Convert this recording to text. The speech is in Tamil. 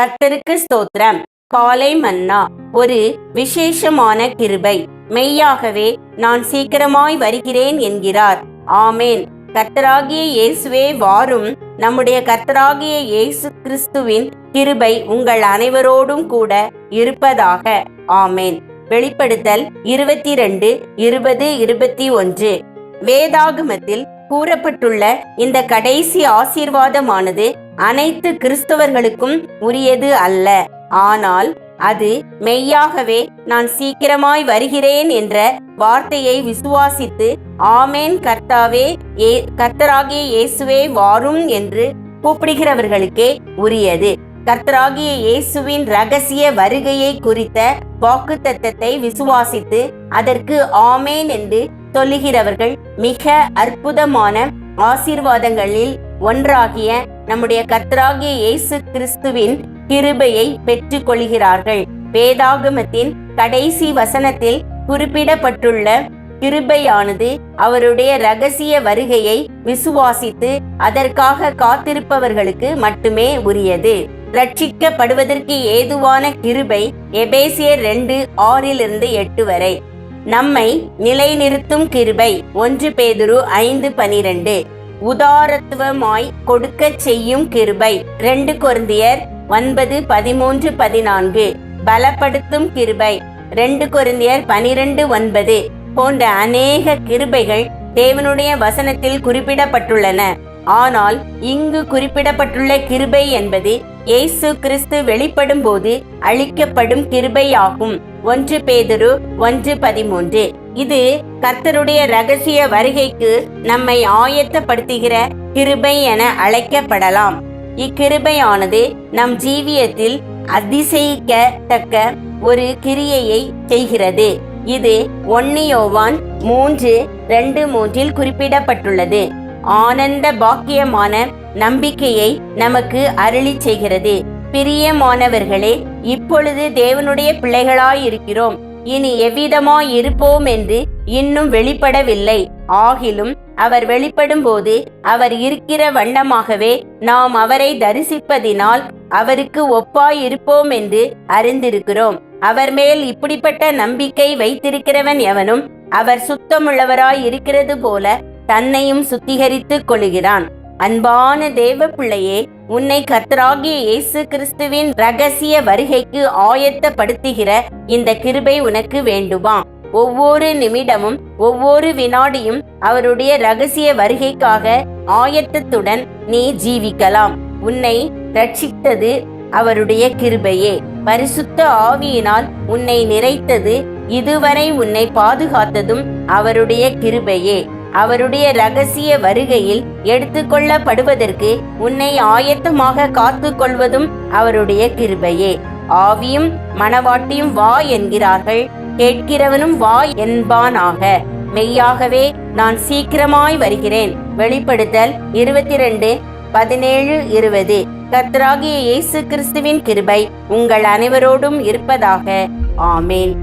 கர்த்தருக்கு ஸ்தோத்திரம். காலை மன்னா ஒரு விசேஷமான கிருபை. மெய்யாகவே நான் சீக்கிரமாய் வருகிறேன் என்கிறார். ஆமேன். கர்த்தராகிய இயேசுவே வாரும். நம்முடைய கர்த்தராகிய இயேசு கிறிஸ்துவின் கிருபை உங்கள் அனைவரோடும் கூட இருப்பதாக. ஆமேன். வெளிப்படுத்தல் இருபத்தி ரெண்டு இருபது இருபத்தி ஒன்று. வேதாகமத்தில் கூறப்பட்டுள்ள இந்த கடைசி ஆசீர்வாதமானது அனைத்து கிறிஸ்தவர்களுக்கும் உரியது அல்ல. ஆனால் அது மெய்யாகவே நான் சீக்கிரமாய் வருகிறேன் என்ற வார்த்தையை விசுவாசித்து ஆமேன் கர்த்தாவே ஏ கர்த்தராகிய இயேசுவே வாரும் என்று கூப்பிடுகிறவர்களுக்கே உரியது. கர்த்தராகிய இயேசுவின் ரகசிய வருகையை குறித்த வாக்குத்தத்தத்தை விசுவாசித்து அதற்கு ஆமேன் என்று சொல்லுகிறவர்கள் மிக அற்புதமான ஆசீர்வாதங்களில் ஒன்றாகிய நம்முடைய கர்த்தராகிய இயேசு கிறிஸ்துவின் கிருபையை பெற்றுக் கொள்கிறார்கள் வேதாகமத்தின் கடைசி வசனத்தில் குறிப்பிடப்பட்டுள்ள கிருபையானது அவருடைய ரகசிய வருகையை விசுவாசித்து அதற்காக காத்திருப்பவர்களுக்கு மட்டுமே உரியது. ரட்சிக்கப்படுவதற்கு ஏதுவான கிருபை எபேசியர் ரெண்டு ஆறிலிருந்து எட்டு வரை. நம்மை நிலைநிறுத்தும் கிருபை ஒன்று பேதுரு ஐந்து பனிரெண்டு. உதாரத்துவமாய் கொடுக்க செய்யும் கிருபை ரெண்டு கொருந்தியர் ஒன்பது பதிமூன்று பதினான்கு. பலப்படுத்தும் கிருபை ரெண்டு கொருந்தியர் பனிரெண்டு ஒன்பது போன்ற அநேக கிருபைகள் தேவனுடைய வசனத்தில் குறிப்பிடப்பட்டுள்ளன. ஆனால் இங்கு குறிப்பிடப்பட்டுள்ள கிருபை என்பது இயேசு கிறிஸ்து வெளிப்படும் போது அளிக்கப்படும் கிருபையாகும். ஒன்று பேதுரு ஒன்று பதிமூன்று. இது கர்த்தருடைய ரகசிய வருகைக்கு நம்மை ஆயத்தப்படுத்துகிற கிருபை என அழைக்கப்படலாம். இக்கிருபையானது நம் ஜீவியத்தில் அதிசயிக்கத்தக்க ஒரு கிரியையை செய்கிறது. இது ஒன்னியோவான் மூன்று ரெண்டு மூன்றில் குறிப்பிடப்பட்டுள்ளது. ஆனந்த பாக்கியமான நம்பிக்கையை நமக்கு அருளி செய்கிறது. பிரியமானவர்களே இப்பொழுது தேவனுடைய பிள்ளைகளாயிருக்கிறோம். இனி எவ்விதமாய் இருப்போம் என்று இன்னும் வெளிப்படவில்லை. ஆகிலும் அவர் வெளிப்படும் போது அவர் இருக்கிற வண்ணமாகவே நாம் அவரை தரிசிப்பதினால் அவருக்கு ஒப்பாய் இருப்போம் என்று அறிந்திருக்கிறோம். அவர் மேல் இப்படிப்பட்ட நம்பிக்கை வைத்திருக்கிறவன் எவனும் அவர் சுத்தமுள்ளவராய் இருக்கிறது போல தன்னையும் சுத்திகரித்துக் கொள்கிறான் அன்பான தேவ பிள்ளையே உன்னை கர்த்தராகிய இயேசு கிறிஸ்துவின் ரகசிய வருகைக்கு ஆயத்தப்படுத்துகிற இந்த கிருபை உனக்கு வேண்டுமா? ஒவ்வொரு நிமிடமும் ஒவ்வொரு வினாடியும் அவருடைய ரகசிய வருகைக்காக ஆயத்தத்துடன் நீ ஜீவிக்கலாம். உன்னை ரட்சித்தது அவருடைய கிருபையே. பரிசுத்த ஆவியினால் உன்னை நிறைத்தது இதுவரை உன்னை பாதுகாத்ததும் அவருடைய கிருபையே. அவருடைய ரகசிய வருகையில் எடுத்துக்கொள்ளப்படுவதற்கு உன்னை ஆயத்தமாக காத்து கொள்வதும் அவருடைய கிருபையே. ஆவியும் மனவாட்டியும் வா என்கிறார்கள். கேட்கிறவனும் வா என்பானாக. மெய்யாகவே நான் சீக்கிரமாய் வருகிறேன். வெளிப்படுத்தல் இருபத்தி ரெண்டு பதினேழு இருபது. கத்ராகிய இயேசு கிறிஸ்துவின் கிருபை உங்கள் அனைவரோடும் இருப்பதாக. ஆமேன்.